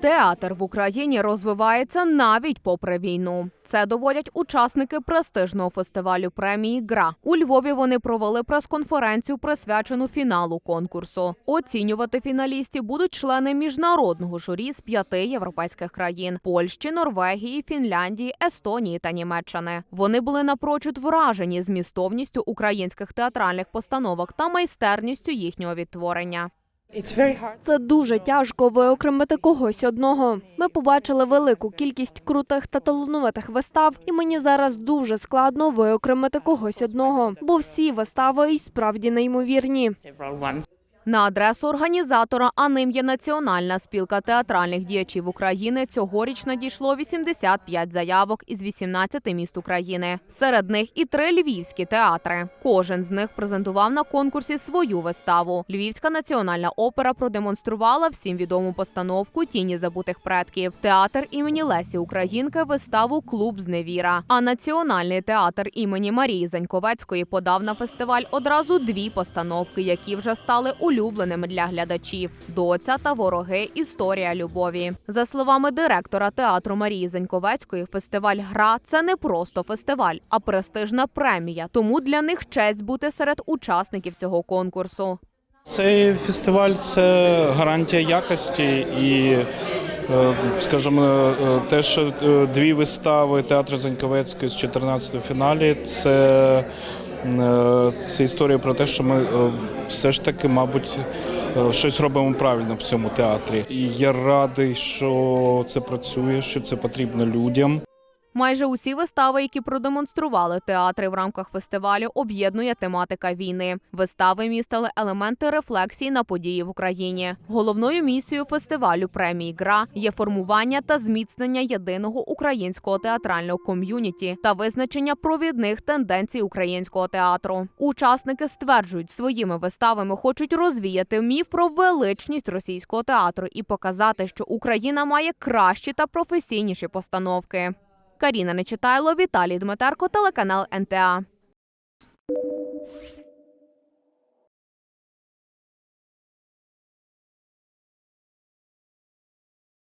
Театр в Україні розвивається навіть попри війну. Це доводять учасники престижного фестивалю премії ГРА. У Львові вони провели прес-конференцію, присвячену фіналу конкурсу. Оцінювати фіналістів будуть члени міжнародного журі з п'яти європейських країн: Польщі, Норвегії, Фінляндії, Естонії та Німеччини. Вони були напрочуд вражені змістовністю українських театральних постановок та майстерністю їхнього відтворення. Це дуже тяжко виокремити когось одного. Ми побачили велику кількість крутих та талановитих вистав, і мені зараз дуже складно виокремити когось одного, бо всі вистави і справді неймовірні. На адресу організатора, а ним є Національна спілка театральних діячів України. Цьогоріч надійшло 85 заявок із 18 міст України. Серед них і три львівські театри. Кожен з них презентував на конкурсі свою виставу. Львівська національна опера продемонструвала всім відому постановку Тіні забутих предків. Театр імені Лесі Українки виставу Клуб зневіра. А національний театр імені Марії Заньковецької подав на фестиваль одразу дві постановки, які вже стали улюбленими для глядачів: доця та вороги. Історія любові. За словами директора театру Марії Заньковецької, фестиваль Гра це не просто фестиваль, а престижна премія. Тому для них честь бути серед учасників цього конкурсу. Цей фестиваль це гарантія якості і, е, скажімо, е, те, що е, дві вистави театру Заньковецької з 14 фіналі, це, це історія про те, що ми е, все ж таки, мабуть, е, щось робимо правильно в цьому театрі. І я радий, що це працює, що це потрібно людям. Майже усі вистави, які продемонстрували театри в рамках фестивалю, об'єднує тематика війни. Вистави містили елементи рефлексії на події в Україні. Головною місією фестивалю премії ГРА є формування та зміцнення єдиного українського театрального ком'юніті та визначення провідних тенденцій українського театру. Учасники стверджують, своїми виставами хочуть розвіяти міф про величність російського театру і показати, що Україна має кращі та професійніші постановки. Каріна Нечитайло, Віталій Дмитерко, телеканал НТА.